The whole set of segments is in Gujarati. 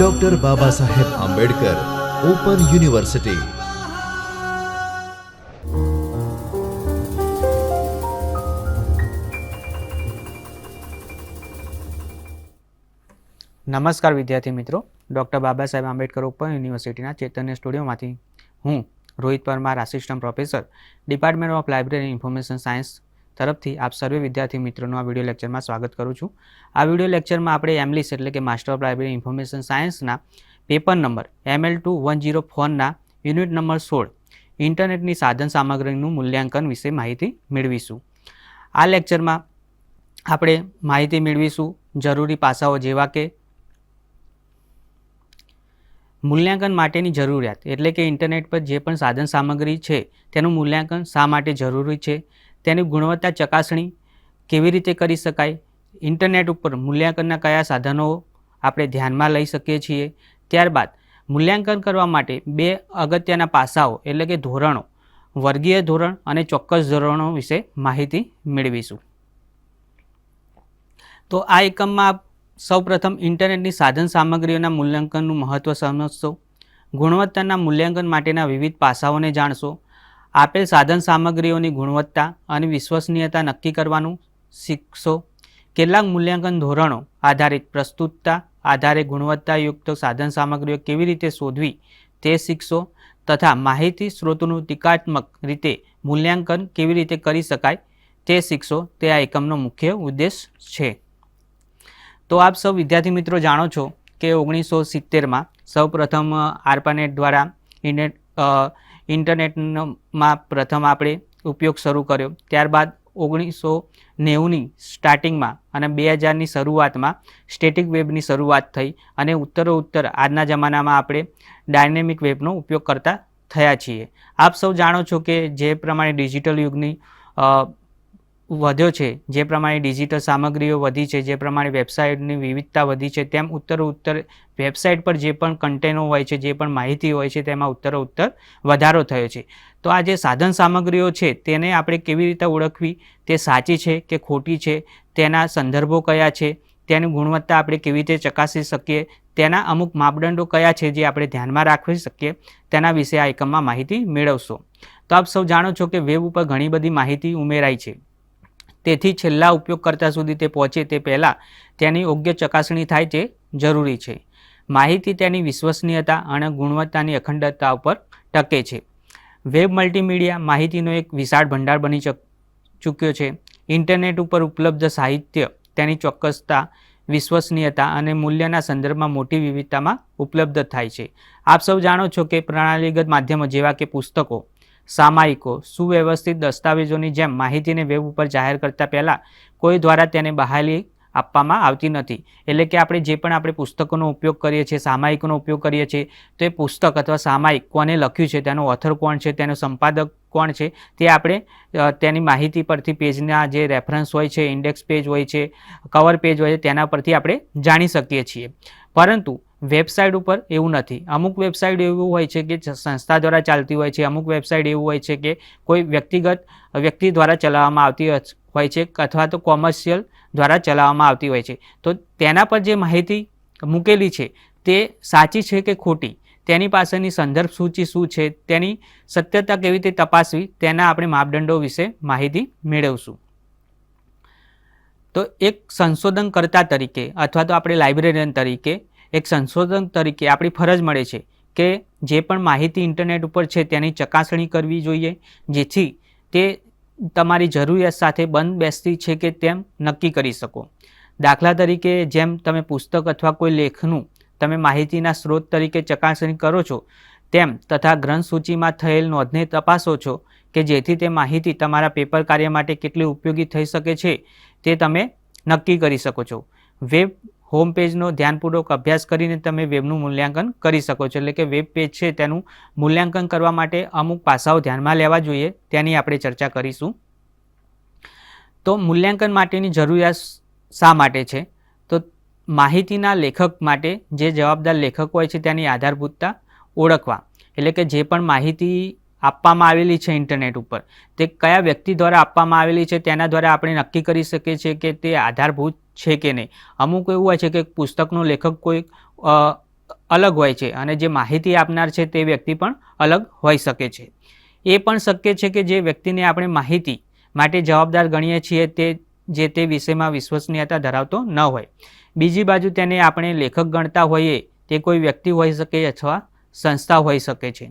Doctor Baba Saheb Ambedkar open university નમસ્કાર વિદ્યાર્થી મિત્રો ડૉક્ટર બાબા સાહેબ આંબેડકર ઓપન યુનિવર્સિટીના ચૈતન્ય સ્ટુડિયોમાંથી હું Rohit Parmar assistant professor department of library information science તરફથી આપ સર્વે વિદ્યાર્થી મિત્રોનું આ વીડિયો લેક્ચરમાં સ્વાગત કરું છું. આ વીડિયો લેક્ચરમાં આપણે એમલીસ એટલે કે માસ્ટર ઓફ લાઇબ્રેરી ઇન્ફોર્મેશન સાયન્સના paper number ML two one zero ફોરના unit number સોળ ઇન્ટરનેટની સાધન સામગ્રીનું મૂલ્યાંકન વિશે માહિતી મેળવીશું. આ લેક્ચરમાં આપણે માહિતી મેળવીશું જરૂરી પાસાઓ જેવા કે મૂલ્યાંકન માટેની જરૂરિયાત એટલે કે ઇન્ટરનેટ પર જે પણ સાધન સામગ્રી છે તેનું મૂલ્યાંકન શા માટે જરૂરી છે તેની ગુણવત્તા ચકાસણી કેવી રીતે કરી શકાય, ઇન્ટરનેટ ઉપર મૂલ્યાંકનના કયા સાધનો આપણે ધ્યાનમાં લઈ શકીએ છીએ, ત્યારબાદ મૂલ્યાંકન કરવા માટે બે અગત્યના પાસાઓ એટલે કે ધોરણો, વર્ગીય ધોરણ અને ચોક્કસ ધોરણો વિશે માહિતી મેળવીશું. તો આ એકમમાં સૌપ્રથમ ઇન્ટરનેટની સાધન સામગ્રીઓના મૂલ્યાંકનનું મહત્ત્વ સમજશો, ગુણવત્તાના મૂલ્યાંકન માટેના વિવિધ પાસાઓને જાણશો આપેલ સાધન સામગ્રીઓની ગુણવત્તા અને વિશ્વસનીયતા નક્કી કરવાનું શીખશો. કેટલાક મૂલ્યાંકન ધોરણો આધારિત પ્રસ્તુતતા આધારે ગુણવત્તાયુક્ત સાધન સામગ્રીઓ કેવી રીતે શોધવી તે શીખશો તથા માહિતી સ્ત્રોતોનું ટીકાત્મક રીતે મૂલ્યાંકન કેવી રીતે કરી શકાય તે શીખશો. તે આ એકમનો મુખ્ય ઉદ્દેશ છે. તો આપ સૌ વિદ્યાર્થી મિત્રો જાણો છો કે ઓગણીસો સિત્તેરમાં સૌપ્રથમ આરપાનેટ દ્વારા ઇન્ટરનેટ ઇન્ટરનેટમાં પ્રથમ આપણે ઉપયોગ શરૂ કર્યો. ત્યારબાદ ઓગણીસો નેવુંની સ્ટાર્ટિંગમાં અને બે હજારની શરૂઆતમાં સ્ટેટિક વેબની શરૂઆત થઈ અને ઉત્તરો ઉત્તર આજના જમાનામાં આપણે ડાયનેમિક વેબનો ઉપયોગ કરતા થયા છીએ. આપ સૌ જાણો છો કે જે પ્રમાણે ડિજિટલ યુગની વધ્યો છે. જે પ્રમાણે ડિજિટલ સામગ્રીઓ વધી છે, જે પ્રમાણે વેબસાઇટની વિવિધતા વધી છે, તેમ ઉત્તર ઉત્તર વેબસાઇટ પર જે પણ કન્ટેનો હોય છે, જે પણ માહિતી હોય છે, તેમાં ઉત્તર ઉત્તર વધારો થયો છે. તો આ જે સાધન સામગ્રીઓ છે, તેને આપણે કેવી રીતે ઓળખવી? તે સાચી છે કે ખોટી છે? તેના સંદર્ભો કયા છે? તેની ગુણવત્તા આપણે કેવી રીતે ચકાસી શકીએ? તેના અમુક માપદંડો કયા છે જે આપણે ધ્યાનમાં રાખવી શકીએ? તેના વિશે આ એકમમાં માહિતી મેળવશો. તો આપ સૌ જાણો છો કે વેબ ઉપર ઘણી બધી માહિતી ઉમેરાય છે. તેથી છેલ્લા ઉપયોગકર્તા સુધી તે પહોંચે તે પહેલાં તેની યોગ્ય ચકાસણી થાય તે જરૂરી છે. માહિતી તેની વિશ્વસનીયતા અને ગુણવત્તાની અખંડતા ઉપર ટકે છે. વેબ મલ્ટીમીડિયા માહિતીનો એક વિશાળ ભંડાર બની ચૂક્યો છે. ઇન્ટરનેટ ઉપર ઉપલબ્ધ સાહિત્ય તેની ચોક્કસતા, વિશ્વસનીયતા અને મૂલ્યના સંદર્ભમાં મોટી વિવિધતામાં ઉપલબ્ધ થાય છે. આપ સૌ જાણો છો કે પ્રણાલીગત માધ્યમો જેવા કે પુસ્તકો સામાયિકો, સુવ્યવસ્થિત દસ્તાવેજોની જેમ માહિતીને વેબ ઉપર જાહેર કરતાં પહેલાં કોઈ દ્વારા તેને બહાલી આપવામાં આવતી નથી. એટલે કે આપણે જે પણ આપણે પુસ્તકોનો ઉપયોગ કરીએ છીએ, સામાયિકોનો ઉપયોગ કરીએ છીએ, તો એ પુસ્તક અથવા સામાયિક કોને લખ્યું છે, તેનો ઓથર કોણ છે, તેનો સંપાદક કોણ છે, તે આપણે તેની માહિતી પરથી પેજના જે રેફરન્સ હોય છે ઇન્ડેક્સ પેજ હોય છે કવર પેજ હોય છે, તેના પરથી આપણે જાણી શકીએ છીએ. પરંતુ વેબસાઇટ ઉપર એવું નથી. અમુક વેબસાઇટ એવું હોય છે કે સંસ્થા દ્વારા ચાલતી હોય છે, અમુક વેબસાઇટ એવું હોય છે કે કોઈ વ્યક્તિગત વ્યક્તિ દ્વારા ચલાવવામાં આવતી હોય છે અથવા તો કોમર્શિયલ દ્વારા ચલાવવામાં આવતી હોય છે. તો તેના પર જે માહિતી મૂકેલી છે તે સાચી છે કે ખોટી? તેની પાસેની સંદર્ભ સૂચિ શું છે? તેની સત્યતા કેવી રીતે તપાસવી? તેના આપણે માપદંડો વિશે માહિતી મેળવશું. તો એક સંશોધનકર્તા તરીકે અથવા તો આપણે લાઇબ્રેરિયન તરીકે એક સંશોધન તરીકે આપણી ફરજ મળે છે કે જે પણ માહિતી ઇન્ટરનેટ ઉપર છે તેની ચકાસણી કરવી જોઈએ, જેથી તે તમારી જરૂરિયાત સાથે બંધ બેસતી છે કે તેમ નક્કી કરી શકો. દાખલા તરીકે, જેમ તમે પુસ્તક અથવા કોઈ લેખનું તમે માહિતીના સ્ત્રોત તરીકે ચકાસણી કરો છો, તેમ તથા ગ્રંથ સૂચિમાં થયેલ નોંધને તપાસો છો કે જેથી તે માહિતી તમારા પેપર કાર્ય માટે કેટલી ઉપયોગી થઈ શકે છે, તે તમે નક્કી કરી શકો છો. વેબ હોમ પેજનો ધ્યાનપૂર્વક અભ્યાસ કરીને તમે વેબનું મૂલ્યાંકન કરી શકો છો. એટલે કે વેબ પેજ છે તેનું મૂલ્યાંકન કરવા માટે અમુક પાસાઓ ધ્યાનમાં લેવા જોઈએ. તેની આપણે ચર્ચા કરીશું. તો મૂલ્યાંકન માટેની જરૂરિયાત શા માટે છે? તો માહિતીના લેખક માટે જે જવાબદાર લેખક હોય છે તેની આધારભૂતતા ઓળખવા. એટલે કે જે પણ માહિતી આપવામાં આવેલી છે ઇન્ટરનેટ ઉપર. તે કયા વ્યક્તિ દ્વારા આપવામાં આવેલી છે, તેના દ્વારા આપણે નક્કી કરી શકીએ છીએ કે તે આધારભૂત છે કે નહીં. અમુક એવું હોય છે કે પુસ્તકનો લેખક કોઈ અલગ હોય છે અને જે માહિતી આપનાર છે તે વ્યક્તિ પણ અલગ હોઈ શકે છે. એ પણ શક્ય છે કે જે વ્યક્તિને આપણે માહિતી માટે જવાબદાર ગણીએ છીએ તે, જે તે વિષયમાં વિશ્વસનીયતા ધરાવતો ન હોય. બીજી બાજુ તેને આપણે લેખક ગણતા હોઈએ તે કોઈ વ્યક્તિ હોઈ શકે અથવા સંસ્થા હોઈ શકે છે.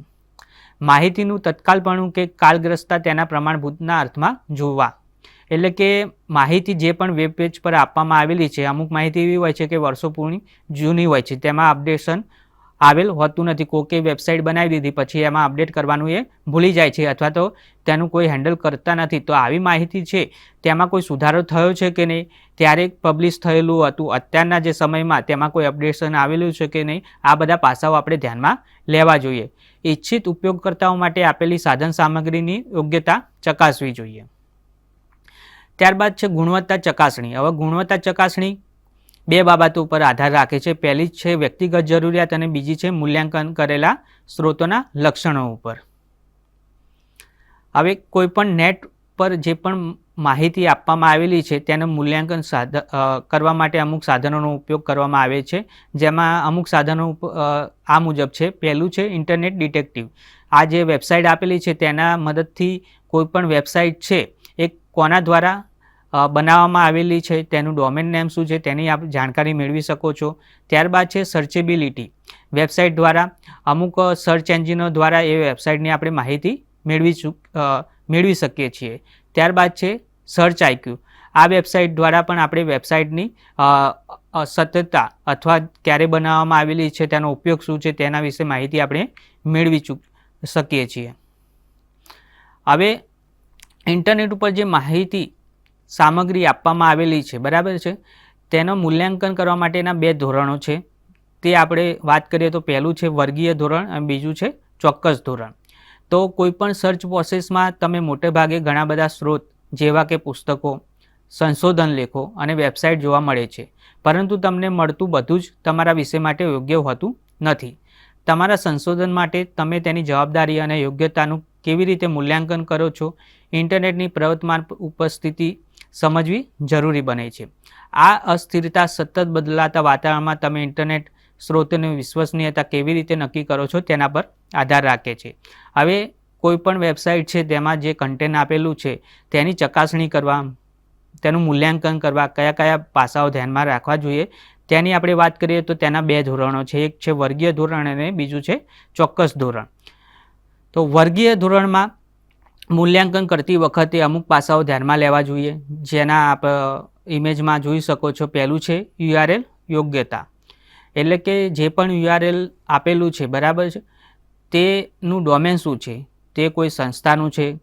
માહિતીનું તત્કાલપણું કે કાલગ્રસ્તતા તેના પ્રમાણભૂતના અર્થમાં જોવા. એટલે કે માહિતી જે પણ વેબ પેજ પર આપવામાં આવેલી છે, અમુક માહિતી એવી હોય છે કે વર્ષો પૂર્ણી જૂની હોય છે, તેમાં અપડેશન આવેલ હોતું નથી. કોકે વેબસાઇટ બનાવી દીધી, પછી એમાં અપડેટ કરવાનું એ ભૂલી જાય છે અથવા તો તેનું કોઈ હેન્ડલ કરતા નથી. તો આવી માહિતી છે, તેમાં કોઈ સુધારો થયો છે કે નહીં? ત્યારે પબ્લિશ થયેલું હતું? અત્યારના જે સમયમાં તેમાં કોઈ અપડેશન આવેલું છે કે નહીં? આ બધા પાસાઓ આપણે ધ્યાનમાં લેવા જોઈએ. ઈચ્છિત ઉપયોગકર્તાઓ માટે આપેલી સાધન સામગ્રીની યોગ્યતા ચકાસવી જોઈએ. ત્યારબાદ છે ગુણવત્તા ચકાસણી. હવે ગુણવત્તા ચકાસણી બે બાબતો ઉપર આધાર રાખે છે. પહેલી છે વ્યક્તિગત જરૂરિયાત અને બીજી છે મૂલ્યાંકન કરેલા સ્ત્રોતોના લક્ષણો ઉપર. હવે કોઈપણ નેટ પર જે પણ માહિતી આપવામાં આવેલી છે, તેનું મૂલ્યાંકન સાધ કરવા માટે અમુક સાધનોનો ઉપયોગ કરવામાં આવે છે. જેમાં અમુક સાધનો આ મુજબ છે. પહેલું છે, ઇન્ટરનેટ ડિટેક્ટિવ. આ જે વેબસાઇટ આપેલી છે, તેના મદદથી કોઈપણ વેબસાઇટ છે, એ કોના દ્વારા બનાવવામાં આવેલી છે, તેનું ડોમેન નેમ શું છે, તેની આપ જાણકારી મેળવી શકો છો. ત્યારબાદ છે, સર્ચેબિલિટી. વેબસાઇટ દ્વારા અમુક સર્ચ એન્જિનો દ્વારા એ વેબસાઇટની આપણે માહિતી મેળવી મેળવી શકીએ છીએ. ત્યારબાદ છે સર્ચ આઈક્યુ આ વેબસાઇટ દ્વારા પણ આપણે વેબસાઇટની અ, અથવા ક્યારે બનાવવામાં આવેલી છે તેનો ઉપયોગ શું છે તેના વિશે માહિતી આપણે મેળવી ચૂક શકીએ છીએ. હવે ઇન્ટરનેટ ઉપર જે માહિતી સામગ્રી આપવામાં આવેલી છે બરાબર છે? તેનું મૂલ્યાંકન કરવા માટેના બે ધોરણો છે. તે આપણે વાત કરીએ તો પહેલું છે વર્ગીય ધોરણ અને બીજું છે ચોક્કસ ધોરણ. તો કોઈપણ સર્ચ પ્રોસેસમાં તમે મોટે ભાગે ઘણા બધા સ્ત્રોત, જેવા કે પુસ્તકો, સંશોધન લેખો અને વેબસાઇટ જોવા મળે છે. પરંતુ તમને મળતું બધું જ તમારા વિષય માટે યોગ્ય હોતું નથી. તમારા સંશોધન માટે તમે તેની જવાબદારી અને યોગ્યતાનું કેવી રીતે મૂલ્યાંકન કરો છો, ઇન્ટરનેટની પ્રવર્તમાન ઉપસ્થિતિ સમજવી જરૂરી બને છે. આ અસ્થિરતા સતત બદલાતા વાતાવરણમાં તમે ઇન્ટરનેટ સ્ત્રોતોની વિશ્વસનીયતા કેવી રીતે નક્કી કરો છો તેના પર આધાર રાખે છે. હવે કોઈપણ વેબસાઇટ છે તેમાં જે કન્ટેન્ટ આપેલું છે તેની ચકાસણી કરવા, તેનું મૂલ્યાંકન કરવા, કયા કયા પાસાઓ ધ્યાનમાં રાખવા જોઈએ તેની આપણે વાત કરીએ તો તેના બે ધોરણો છે. એક છે વર્ગીય ધોરણ અને બીજું છે ચોક્કસ ધોરણ. તો વર્ગીય ધોરણમાં મૂલ્યાંકન કરતી વખતે અમુક પાસાઓ ધ્યાનમાં લેવા જોઈએ. જેના આપ ઇમેજમાં જોઈ શકો છો. પહેલું છે યુઆરએલ યોગ્યતા. એટલે કે જે પણ યુઆરએલ આપેલું છે, બરાબર છે? તેનું ડોમેન શું છે? તે કોઈ સંસ્થાનું છે?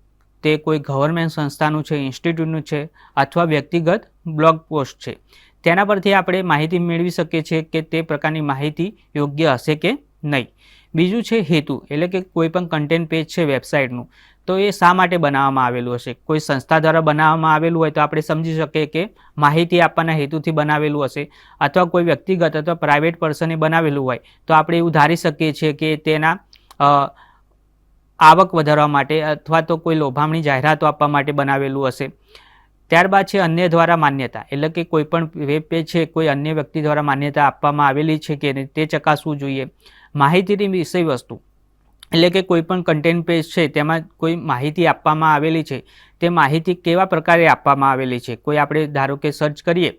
તે કોઈ ગવર્મેન્ટ સંસ્થાનું છે ઇન્સ્ટિટ્યૂટનું છે, અથવા વ્યક્તિગત બ્લોગ પોસ્ટ છે? તેના પરથી આપણે માહિતી મેળવી શકીએ છીએ કે તે પ્રકારની માહિતી યોગ્ય હશે કે નહીં. બીજું છે હેતુ, એટલે કે કોઈ પણ કન્ટેન્ટ પેજ છે વેબસાઇટનું તો એ શા માટે બનાવવામાં આવેલું હશે? કોઈ સંસ્થા દ્વારા બનાવવામાં આવેલું હોય તો આપણે સમજી શકીએ કે માહિતી આપવાના હેતુથી બનાવેલું હશે અથવા કોઈ વ્યક્તિગત અથવા પ્રાઇવેટ પર્સને બનાવેલું હોય તો આપણે એવું ધારી શકીએ છીએ કે તેના આવક વધારવા માટે અથવા તો કોઈ લોભામણી જાહેરાતો આપવા માટે બનાવેલું હશે. ત્યારબાદ છે અન્ય દ્વારા માન્યતા. એટલે કે કોઈ પણ વેબ પેજ છે, કોઈ અન્ય વ્યક્તિ દ્વારા માન્યતા આપવામાં આવેલી છે કે તે ચકાસવું જોઈએ. માહિતીની વિષય વસ્તુ. એટલે કે કોઈપણ કન્ટેન્ટ પેજ છે, તેમાં કોઈ માહિતી આપવામાં આવેલી છે, તે માહિતી કેવા પ્રકારે આપવામાં આવેલી છે? કોઈ આપણે ધારો કે સર્ચ કરીએ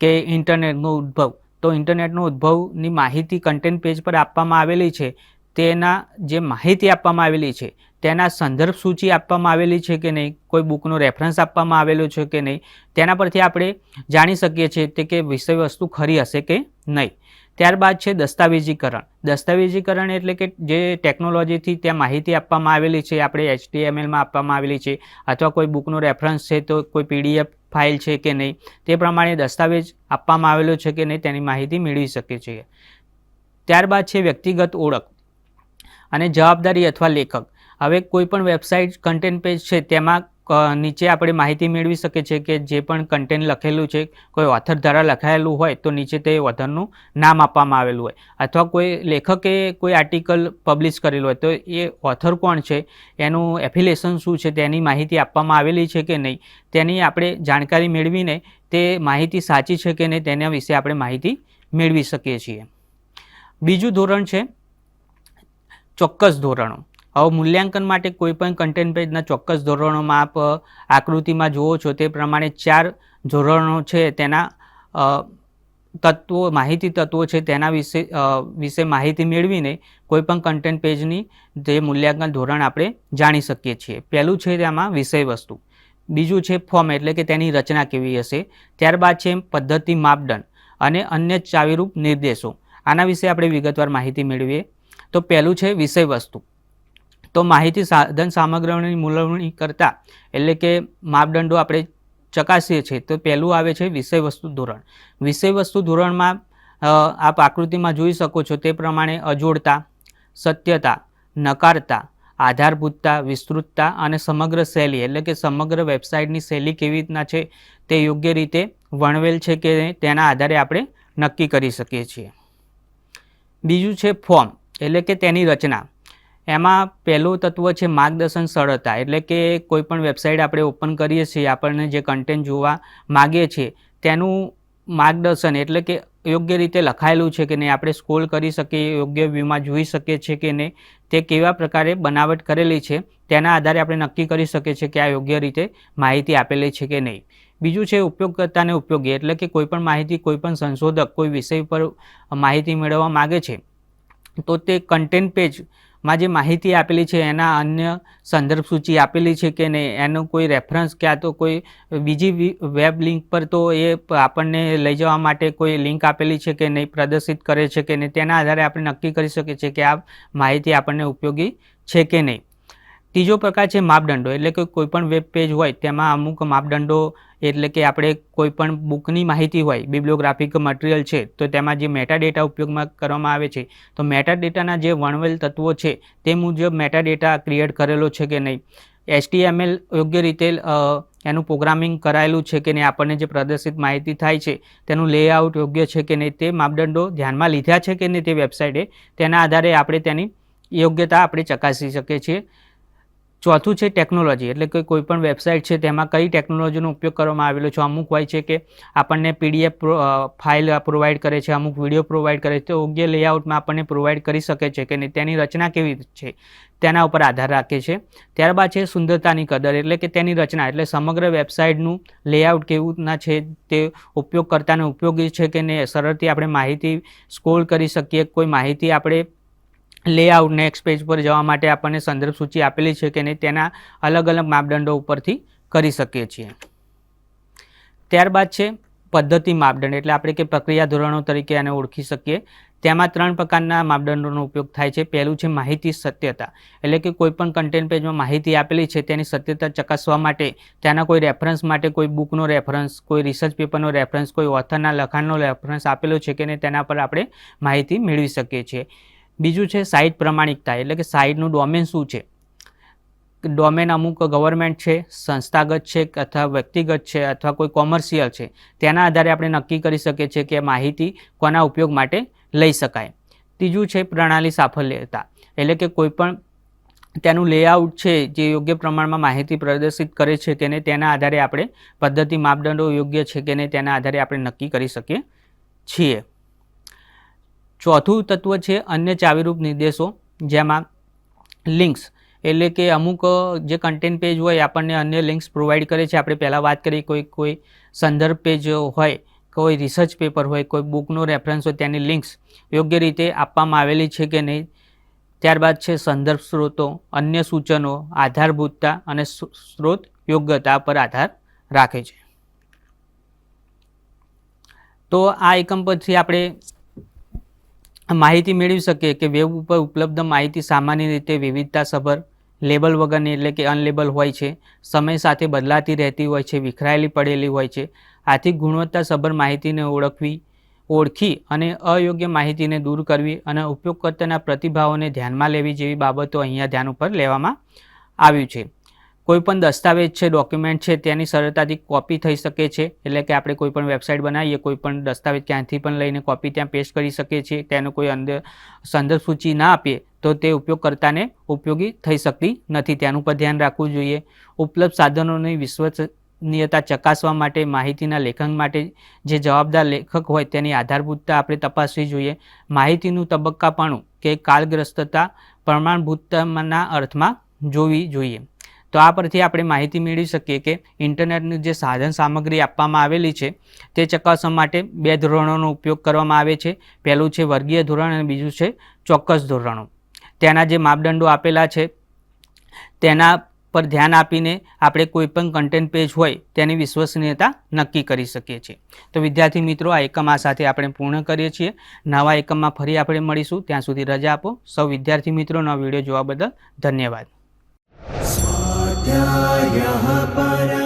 કે ઇન્ટરનેટનો ઉદ્ભવ, તો ઇન્ટરનેટનો ઉદ્ભવની માહિતી કન્ટેન્ટ પેજ પર આપવામાં આવેલી છે, તેના જે માહિતી આપવામાં આવેલી છે, તેના સંદર્ભ સૂચિ આપવામાં આવેલી છે કે નહીં? કોઈ બુકનો રેફરન્સ આપવામાં આવેલો છે કે નહીં? તેના પરથી આપણે જાણી શકીએ છીએ તે કે વિષય વસ્તુ ખરી હશે કે નહીં. ત્યારબાદ છે દસ્તાવેજીકરણ. દસ્તાવેજીકરણ એટલે કે જે ટેકનોલોજીથી ત્યાં માહિતી આપવામાં આવેલી છે, આપણે એચટીએમએલમાં આપવામાં આવેલી છે, અથવા કોઈ બુકનો રેફરન્સ છે તો કોઈ પીડીએફ ફાઇલ છે કે નહીં, તે પ્રમાણે દસ્તાવેજ આપવામાં આવેલો છે કે નહીં તેની માહિતી મેળવી શકીએ છીએ. ત્યારબાદ છે વ્યક્તિગત ઓળખ અને જવાબદારી અથવા લેખક. હવે કોઈ પણ વેબસાઇટ કન્ટેન્ટ પેજ છે, તેમાં નીચે આપણે માહિતી મેળવી શકીએ છીએ કે જે પણ કન્ટેન્ટ લખેલું છે, કોઈ ઓથર દ્વારા લખાયેલું હોય તો નીચે તે ઓથરનું નામ આપવામાં આવેલું હોય. અથવા કોઈ લેખકે કોઈ આર્ટિકલ પબ્લિશ કરેલું હોય તો એ ઓથર કોણ છે, એનું એફિલેશન શું છે, તેની માહિતી આપવામાં આવેલી છે કે નહીં, તેની આપણે જાણકારી મેળવીને તે માહિતી સાચી છે કે નહીં તેના વિશે આપણે માહિતી મેળવી શકીએ છીએ. બીજું ધોરણ છે ચોક્કસ ધોરણો. હવે મૂલ્યાંકન માટે કોઈપણ કન્ટેન્ટ પેજના ચોક્કસ ધોરણોમાં આપ આકૃતિમાં જુઓ છો તે પ્રમાણે ચાર ધોરણો છે તેના તત્વો, માહિતી તત્વો છે તેના વિશે વિશે માહિતી મેળવીને કોઈપણ કન્ટેન્ટ પેજની જે મૂલ્યાંકન ધોરણ આપણે જાણી શકીએ છીએ. પહેલું છે તેમાં વિષય વસ્તુ. બીજું છે ફોર્મ એટલે કે તેની રચના કેવી હશે. ત્યારબાદ છે પદ્ધતિ માપદંડ અને અન્ય ચાવીરૂપ નિર્દેશો. આના વિશે આપણે વિગતવાર માહિતી મેળવીએ. તો પહેલું છે વિષય વસ્તુ. તો માહિતી સાધન સામગ્રીની મૂલવણી કરતા એટલે કે માપદંડો આપણે ચકાસીએ છીએ, તો પહેલું આવે છે વિષય વસ્તુ ધોરણ. વિષય વસ્તુ ધોરણમાં આપ આકૃતિમાં જોઈ શકો છો તે પ્રમાણે અજોડતા, સત્યતા, નકારતા, આધારભૂતતા, વિસ્તૃતતા અને સમગ્ર શૈલી, એટલે કે સમગ્ર વેબસાઇટની શૈલી કેવી રીતના છે તે યોગ્ય રીતે વર્ણવેલ છે કે તેના આધારે આપણે નક્કી કરી શકીએ છીએ. બીજું છે ફોર્મ, એટલે કે તેની રચના. એમાં પહેલું તત્વ છે માર્ગદર્શન સરળતા. એટલે કે કોઈ પણ વેબસાઇટ આપણે ઓપન કરીએ છીએ, આપણને જે કન્ટેન્ટ જોવા માગીએ છીએ, તેનું માર્ગદર્શન એટલે કે યોગ્ય રીતે લખાયેલું છે કે નહીં, આપણે સ્ક્રોલ કરી શકીએ, યોગ્ય વ્યૂમાં જોઈ શકીએ છીએ કે નહીં, તે કેવા પ્રકારે બનાવટ કરેલી છે, તેના આધારે આપણે નક્કી કરી શકીએ છીએ કે આ યોગ્ય રીતે માહિતી આપેલી છે કે નહીં. બીજું છે ઉપયોગકર્તાને ઉપયોગી, એટલે કે કોઈપણ માહિતી કોઈપણ સંશોધક કોઈ વિષય પર માહિતી મેળવવા માગે છે, તો તે કન્ટેન્ટ પેજમાં જે માહિતી આપેલી છે, એના અન્ય સંદર્ભ સૂચિ આપેલી છે કે નહીં, એનો કોઈ રેફરન્સ ક્યાં તો કોઈ બીજી વેબ લિંક પર તો એ આપણને લઈ જવા માટે કોઈ લિંક આપેલી છે કે નહીં, પ્રદર્શિત કરે છે કે નહીં, તેના આધારે આપણે નક્કી કરી શકીએ છીએ કે આ માહિતી આપણને ઉપયોગી છે કે નહીં. ત્રીજો પ્રકાર છે માપદંડો, એટલે કે કોઈ પણ વેબ પેજ હોય, તેમાં અમુક માપદંડો એટલે કે આપણે કોઈ પણ બુકની માહિતી હોય બિબ્લોગ્રાફિક મટીરિયલ છે, તો તેમાં જે મેટા ડેટા ઉપયોગમાં કરવામાં આવે છે, તો મેટા ડેટાના જે વર્ણવેલ તત્વો છે, તે મુજબ મેટા ડેટા ક્રિએટ કરેલો છે કે નહીં? એચટીએમએલ યોગ્ય રીતે એનું પ્રોગ્રામિંગ કરાયેલું છે કે નહીં? આપણને જે પ્રદર્શિત માહિતી થાય છે, તેનું લેઆઉટ યોગ્ય છે કે નહીં? તે માપદંડો ધ્યાનમાં લીધા છે કે નહીં તે વેબસાઇટે તેના આધારે આપણે તેની યોગ્યતા આપણે ચકાસી શકીએ છીએ. ચોથું છે ટેકનોલોજી. એટલે કે કોઈ પણ વેબસાઇટ છે તેમાં કઈ ટેકનોલોજીનો ઉપયોગ કરવામાં આવેલો છે? અમુક હોય છે કે આપણને પીડીએફ ફાઇલ પ્રોવાઈડ કરે છે, અમુક વીડિયો પ્રોવાઈડ કરે છે, તો યોગ્ય લેઆઉટમાં આપણને પ્રોવાઈડ કરી શકે છે કે નહીં, તેની રચના કેવી છે? તેના ઉપર આધાર રાખે છે. ત્યારબાદ છે સુંદરતાની કદર, એટલે કે તેની રચના. એટલે સમગ્ર વેબસાઇટનું લેઆઉટ કેવુંના છે તે ઉપયોગકર્તાને ઉપયોગી છે કે નહીં, સરળથી આપણે માહિતી સ્ક્રોલ કરી શકીએ, કોઈ માહિતી આપણે લેઆઉટ નેક્સ્ટ પેજ પર જવા માટે આપણને સંદર્ભ સૂચિ આપેલી છે કે નહીં તેના અલગ અલગ માપદંડો ઉપરથી કરી શકીએ છીએ. ત્યારબાદ છે પદ્ધતિ માપદંડ, એટલે આપણે કે પ્રક્રિયા ધોરણો તરીકે આને ઓળખી શકીએ. તેમાં ત્રણ પ્રકારના માપદંડોનો ઉપયોગ થાય છે. પહેલું છે માહિતી સત્યતા, એટલે કે કોઈપણ કન્ટેન્ટ પેજમાં માહિતી આપેલી છે તેની સત્યતા ચકાસવા માટે તેના કોઈ રેફરન્સ માટે કોઈ બુકનો રેફરન્સ કોઈ રિસર્ચ પેપરનો રેફરન્સ કોઈ ઓથરના લખાણનો રેફરન્સ આપેલો છે કે નહીં તેના પર આપણે માહિતી મેળવી શકીએ છીએ. બીજું છે સાઇટ પ્રમાણિકતા, એટલે કે સાઇટનું ડોમેન શું છે? ડોમેન અમુક ગવર્મેન્ટ છે, સંસ્થાગત છે, અથવા વ્યક્તિગત છે, અથવા કોઈ કોમર્શિયલ છે. તેના આધારે આપણે નક્કી કરી શકીએ છીએ કે માહિતી કોના ઉપયોગ માટે લઈ શકાય. ત્રીજું છે પ્રણાલી સાફલ્યતા, એટલે કે કોઈપણ તેનું લેઆઉટ છે, જે યોગ્ય પ્રમાણમાં માહિતી પ્રદર્શિત કરે છે કે નહીં તેના આધારે આપણે પદ્ધતિ માપદંડો યોગ્ય છે કે નહીં તેના આધારે આપણે નક્કી કરી શકીએ છીએ. ચોથું તત્વ છે અન્ય ચાવીરૂપ નિર્દેશો, જેમાં લિંક્સ એટલે કે અમુક, જે કન્ટેન્ટ પેજ હોય, આપણને અન્ય લિંક્સ પ્રોવાઈડ કરે છે. આપણે પહેલાં વાત કરી કોઈ કોઈ સંદર્ભ પેજ હોય, કોઈ રિસર્ચ પેપર હોય, કોઈ બુકનો રેફરન્સ હોય, તેની લિંક્સ યોગ્ય રીતે આપવામાં આવેલી છે કે નહીં? ત્યારબાદ છે સંદર્ભ સ્ત્રોતો અન્ય સૂચનો, આધારભૂતતા અને સ્ત્રોત યોગ્યતા પર આધાર રાખે છે. તો આ એકમ પરથી આપણે માહિતી મેળવી શકીએ કે વેબ ઉપર ઉપલબ્ધ માહિતી સામાન્ય રીતે વિવિધતાસભર, લેબલ વગરની એટલે કે અનલેબલ હોય છે, સમય સાથે બદલાતી રહેતી હોય છે, વિખરાયેલી પડેલી હોય છે. આથી ગુણવત્તાસભર માહિતીને ઓળખવી, ઓળખી અને અયોગ્ય માહિતીને દૂર કરવી અને ઉપયોગકર્તાના પ્રતિભાવોને ધ્યાનમાં લેવી જેવી બાબતો અહીંયા ધ્યાન ઉપર લેવામાં આવ્યું છે. કોઈ પણ દસ્તાવેજ છે ડોક્યુમેન્ટ છે, તેની સરળતાથી કોપી થઈ શકે છે. એટલે કે આપણે કોઈ પણ વેબસાઇટ બનાવીએ કોઈ પણ દસ્તાવેજ ક્યાંથી પણ લઈને કોપી ત્યાં પેસ્ટ કરી શકીએ છીએ. તેનો કોઈ અંદર સંદર્ભ સૂચિ ના આપીએ, તો તે ઉપયોગકર્તાને ઉપયોગી થઈ શકતી નથી. તેનું પર ધ્યાન રાખવું જોઈએ. ઉપલબ્ધ સાધનોની વિશ્વસનીયતા ચકાસવા માટે, માહિતીના લેખન માટે જે જવાબદાર લેખક હોય તેની આધારભૂતતા આપણે તપાસવી જોઈએ. માહિતીનું તબક્કાપણું કે કાલગ્રસ્તતા પ્રમાણભૂતતાના અર્થમાં જોવી જોઈએ. તો આ પરથી આપણે માહિતી મેળવી શકીએ કે ઇન્ટરનેટની જે સાધન સામગ્રી આપવામાં આવેલી છે, તે ચકાસવા માટે બે ધોરણોનો ઉપયોગ કરવામાં આવે છે. પહેલું છે વર્ગીય ધોરણ અને બીજું છે ચોક્કસ ધોરણો. તેના જે માપદંડો આપેલા છે, તેના પર ધ્યાન આપીને આપણે કોઈપણ કન્ટેન્ટ પેજ હોય, તેની વિશ્વસનીયતા નક્કી કરી શકીએ છીએ. તો વિદ્યાર્થી મિત્રો, આ એકમ આ સાથે આપણે પૂર્ણ કરીએ છીએ. નવા એકમમાં ફરી આપણે મળીશું. ત્યાં સુધી રજા આપો. સૌ વિદ્યાર્થી મિત્રોનો વીડિયો જોવા બદલ ધન્યવાદ. स्वाध्यायः पर